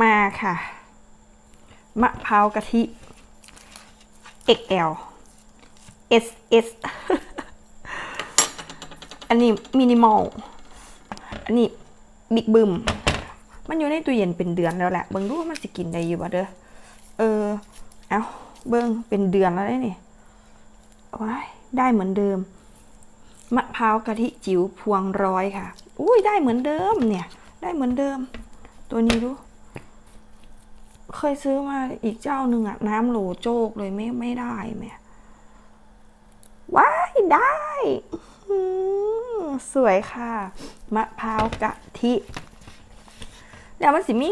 มาค่ะ มะพร้าวกะทิ XL SS อันนี้มินิมอล อันนี้บิ๊กบึม มันอยู่ในตู้เย็นเป็นเดือนแล้วแหละ เบิ่งดูว่ามันสิกินได้อยู่บ่เด้อ เออ เอาเบิ่งเป็นเดือนแล้วได้นี่ว้ายได้เหมือนเดิม มะพร้าวกะทิจิ๋วพวงร้อยค่ะ อุ้ยได้เหมือนเดิมเนี่ย ได้เหมือนเดิม ตัวนี้ดู เคยซื้อมาอีกเจ้าหนึ่งอะน้ำโหลโจกเลยไม่ไม่ได้แม่ว้ายได้สวยค่ะ มะพร้าวกะทิเดี๋ยวมันสิมี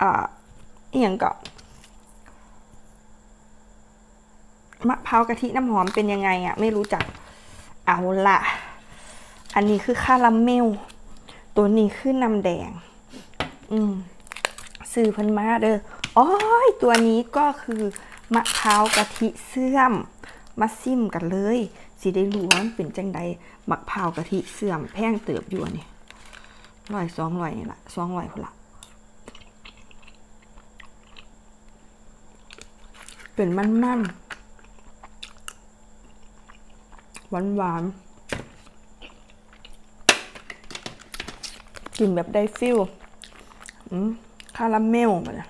อ่าอหย่างก็มะพร้าวกะทิน้ำหอมเป็นยังไงอะไม่รู้จัก เอาละอันนี้คือคาราเมล ตัวนี้คือน้ำแดง อืม ซื้อเพันมาเด้ออ๋อยตัวนี้ก็คือมะพร้าวกะทิเสื่อม มาซิมกันเลยสิได้รู้ว่ามันเป็นจังใดมะพร้าวกะทิเสื่อมแพงเติบอยู่นี่ร้อยสองร้อยนี่ละสองร้อยพุ่นละเป็นมันมันหวานหวานๆกลินแบบได้ฟิลอืม คาราเมลมาเนี่ย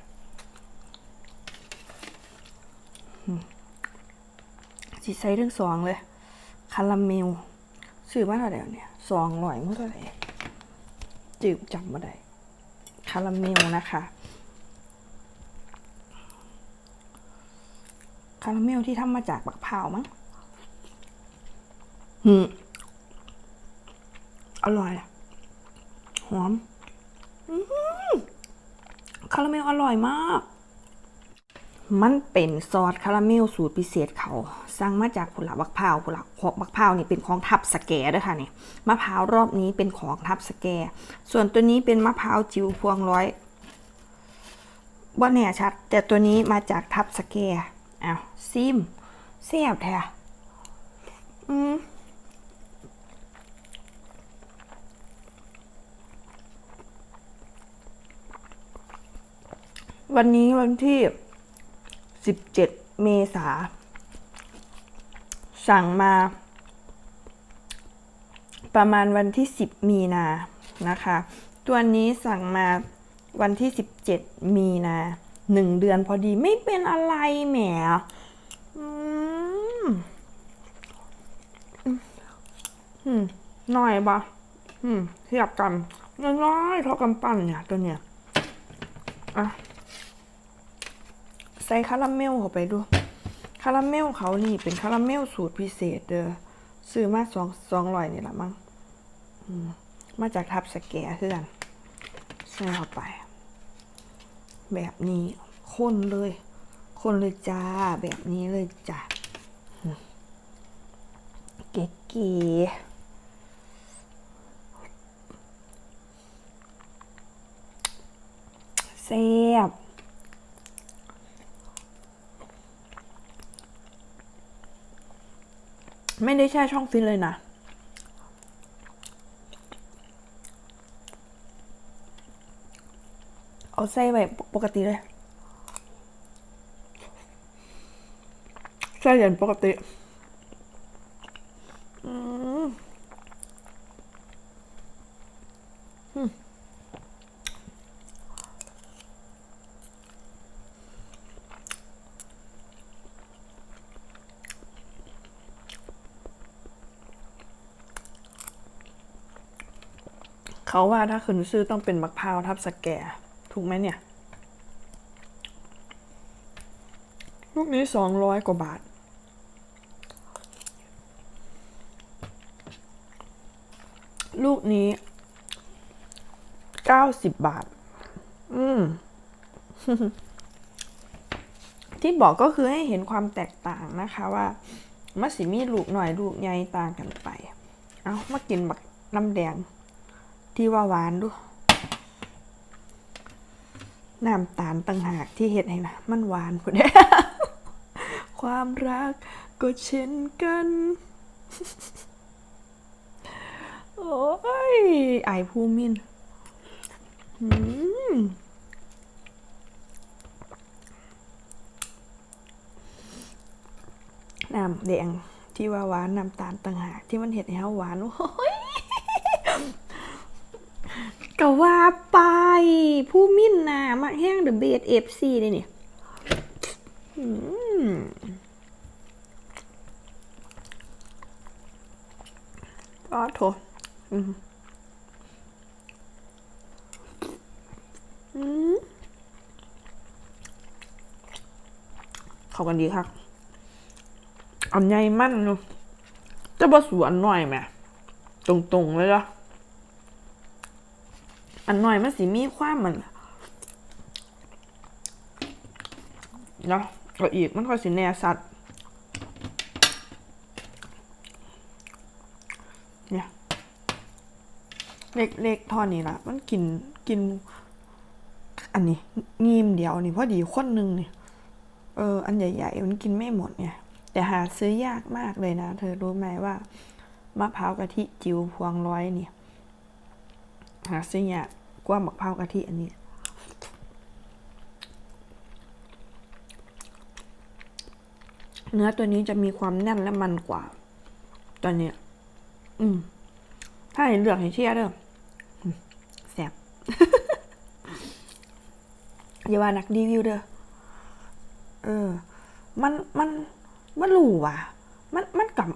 สีใส่เรื่องสองเลย คาราเมลซื้อมาเท่าไหร่เนี่ยสองร้อยเมั้งเท่าไหร่จืบจำมาได้คาราเมลนะคะคาราเมลที่ทำมาจากบักพร้าวมั้งอืมอร่อยอะหอม คาราเมลอร่อยมาก มันเป็นซอสคาราเมลสูตรพิเศษเขาสั่งมาจากผุหลบักพร้าวผุหลบักพร้าวนี่เป็นของทับสแกด้วยค่ะนี่มะพร้าวรอบนี้เป็นของทับสแก ส่วนตัวนี้เป็นมะพร้าวจิ๋วพวงร้อยว่าแน่ชัด แต่ตัวนี้มาจากทับสแกอ้าวซิมแซ่บแท้อืม วันนี้วันที่ 17 เมษา สั่งมา ประมาณวันที่ 10 มีนานะคะ ตัวนี้สั่งมาวันที่ 17 มีนาหนึ่งเดือนพอดีไม่เป็นอะไรแหมอืมอืมหน่อยปะอืมเทียบกันน้อยๆเท่ากำปั้นเนี่ยตัวเนี้ยอะ ใส่คาราเมลเข้าไปดูคาราเมลเขานี่เป็นคาราเมลสูตรพิเศษเด้อซื้อมาสองสองร้อยนี่ละมั้งมาจากทับสแกเพื่อนใส่เข้าไป แบบนี้คนเลย คนเลยจ้า แบบนี้เลยจ้าอืมเก๋ๆแซ่บ ไม่ได้แช่ช่องฟิตเลยนะ เอาใส่ไว้ปกติเลยใส่อย่างปกติ อืมอืม เขาว่าถ้าคืนซื้อต้องเป็นมะพร้าวทับสแกถูกไหมเนี่ย ลูกนี้สองร้อยกว่าบาท ลูกนี้เก้าสิบบาท อืมที่บอกก็คือให้เห็นความแตกต่างนะคะว่ามัสิมีลูกหน่อยลูกใหญ่ต่างกันไป เอามากินบักน้ำแดง ที่ว่าหวานดูน้ำตาลต่างหากที่เห็ดให้นะมันหวานพุ่ยความรักก็เช่นกัน โอ้ยไอพูมินน้ำแดงที่ว่าหวานน้ำตาลต่างหากที่มันเห็ดให้ราหวานโอ้ย ก็ว่าไป ผู้มิ่นนามาแห้งเดอะเบดเอฟซีเลยนี่อืมอ๋อโถอืมเข้ากันดีครับอันใหญ่มั่นเนอะจะบ่สวนหน่อยไหม ตรงๆเลยละ อันหน่อยมันสิมีความมันเนาะก็อีกมันก็สิแน่สัตว์เนี่ยเล็กๆท่อนี้ละมันกินกิน อันนี้งีมเดียวนี่พอดีคนหนึ่งนี่เออ อันใหญ่ ๆ มันกินไม่หมดไงแต่หาซื้อยากมากเลยนะ เธอรู้ไหมว่ามะพร้าวกะทิจิ๋วพวงร้อยเนี่ย หาซื้อยากกว่าหมักเผากะทิอันนี้เนื้อตัวนี้จะมีความแน่นและมันกว่า ตัวเนี้ยอืม ถ้าเห็นเหลืองให้เชี่ยเด้อแสบอย่าว่านักรีวิวเด้อ เออ มัน มัน มันหรูว่ะ มัน มันกับ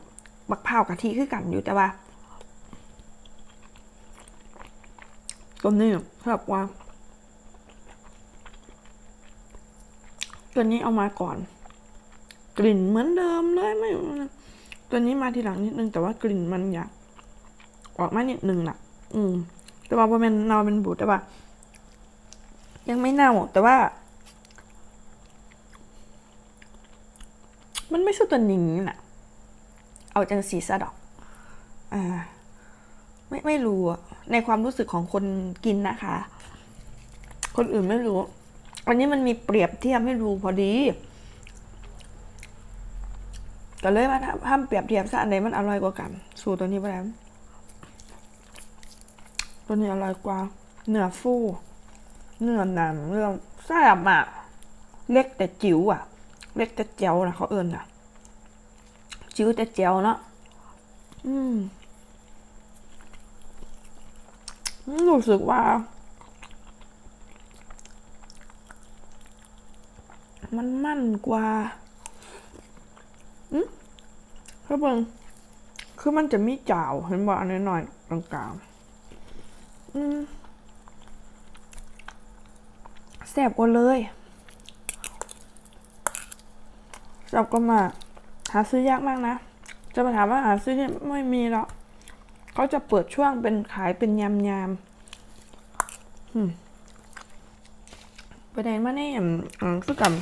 บักเผากะทิคือกันอยู่แต่ว่า ตัวนี้ชอบว่า ตัวนี้เอามาก่อน กลิ่นเหมือนเดิมเลยไม่ตัวนี้มาทีหลังนิดนึงแต่ว่ากลิ่นมันอยากออกมานิดนึงน่ะอืม แต่ว่าพอเป็นเนาเป็นบูดแต่ว่า ยังไม่เน่าแต่ว่า มันไม่ใช่ตัวนี้น่ะเอาจังสีซะดอก อ่า ไม่ไม่รู้อะในความรู้สึกของคนกินนะคะ คนอื่นไม่รู้ อันนี้มันมีเปรียบเทียบให้ดูพอดีก็เลยมาทำเปรียบเทียบซะอันไหนมันอร่อยกว่ากัน สูตรตัวนี้ไปแล้วตัวนี้อร่อยกว่า เนื้อฟูเนื้อหนังเนื้อแซ่บอะเล็กแต่จิ๋วอะ เล็กแต่เจียวนะเขาเอิญอะจิ๋วแต่เจียวเนาะอืม รู้สึกว่า มันมั่นกว่าอืมคือเบิงคือมันจะมีจ่าวเห็นบ่อันนี้หน่อยกลางๆอืมแซ่บกว่าเลยแซ่บก็มากหาซื้อยากมากนะ จะมาถามว่าหาซื้อที่ไม่มีหรอก เขาจะเปิดช่วงเป็นขายเป็นยำยำอืมประเด็นว่าในอืมอืมคือกับ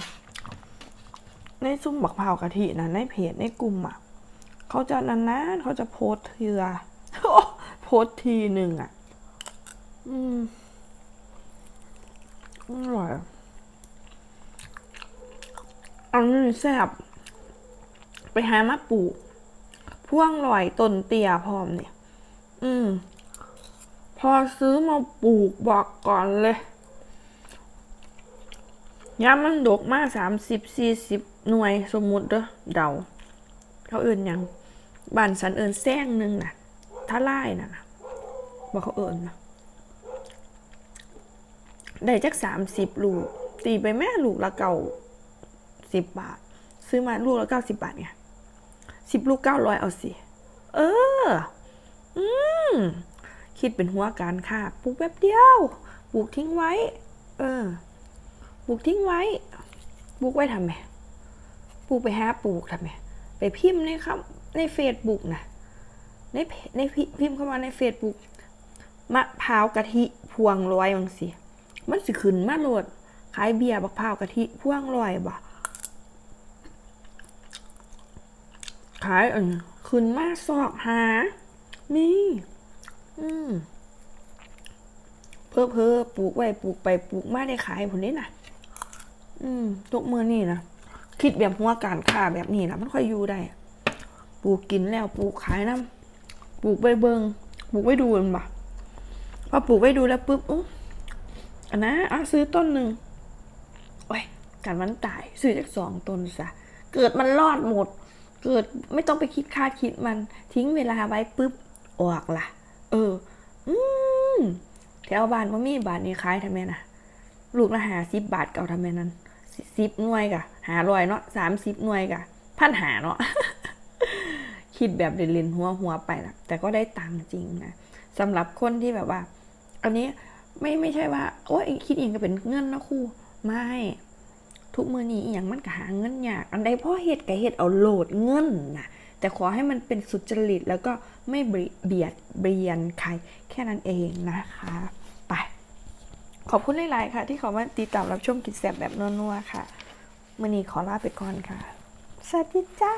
ในซุ้มบักเผากะทินะในเพจในกลุ่มอะเขาจะนานๆเขาจะโพสเทือโพสทีหนึ่งอะ อืมอร่อยอันนี้แซ่บไปหามาปลูกพ่วงลอยต้นเตียพร้อมเนี่ย อืม พอซื้อมาปลูกบอกก่อนเลยยามมันดกมากสามสิบสี่สิบหน่วยสมมุติเด้อเดา เขาเอินยังบ้านสันเอินแซงหนึ่งน่ะถ้าไล่น่ะนะบอกเขาเอินนะได้จักสามสิบลูก ตีไปแม่ลูกละเก่าสิบบาท ซื้อมาลูกละเก้าสิบบาทไงสิบลูกเก้าร้อยเอาสิ เออ อืม คิดเป็นหัวการค่ะ ปลูกแป๊บเดียว ปลูกทิ้งไว้ เออ ปลูกทิ้งไว้ ปลูกไว้ทำไม ปลูกไปหาปลูกทำไม ไปพิมพ์ในครับในเฟซบุ๊กนะ ในในพิพิมพ์เข้ามาในเฟซบุ๊กมะพร้าวกะทิพวงร้อยบางสิ มันสิขึ้นมาโหลดขายเบียร์บักพร้าวกะทิพวงร้อยบ่ขายอันขึ้นมาสอกหา นี่ อืมเพิ่อเพิ่อปลูกไว้ปลูกไปปลูกมาได้ขายผลนี้นะอืมทุกมือนี่นะคิดแบบหัวการค้าแบบนี้นะมันค่อยอยู่ได้ ปลูกกินแล้วปลูกขายน้ำปลูกไปเบิงปลูกไว้ดูมันบ่พอปลูกไว้ดูแล้วปุ๊บอุ๊อันนะอะซื้อต้นหนึ่งโอ้ยการมันตายซื้อจากสองต้นซะเกิดมันรอดหมด เกิดไม่ต้องไปคิดคาดคิดมันทิ้งเวลาไว้ปุ๊บ ออกล่ะ เออ อืมแถวบ้านว่ามีบาทนี้ขายทำไมนะลูกละหาสิบบาทเก่าทำไมนั้นสิบหน่วยกะหาร้อยเนาะสามสิบหน่วยกะพันหาเนาะคิดแบบเล่นๆหัวหัวไปนะแต่ก็ได้ตังค์จริงนะสำหรับคนที่แบบว่า อันนี้ไม่ไม่ใช่ว่า โอ้ยคิดเองก็เป็นเงินนะครูไม่ทุกมือนี้อย่างมันก็หาเงินยาก อันใดพ่อเฮ็ดก็เฮ็ดเอาโหลดเงินนะ แต่ขอให้มันเป็นสุจริตแล้วก็ไม่เบียดเบียนใครแค่นั้นเองนะคะไปขอบคุณหลาย ๆ ค่ะ ที่เขามาติดตามรับชมกิจแสบแบบนัว ๆ ค่ะมือนี้ขอลาไปก่อนค่ะ สวัสดีจ้า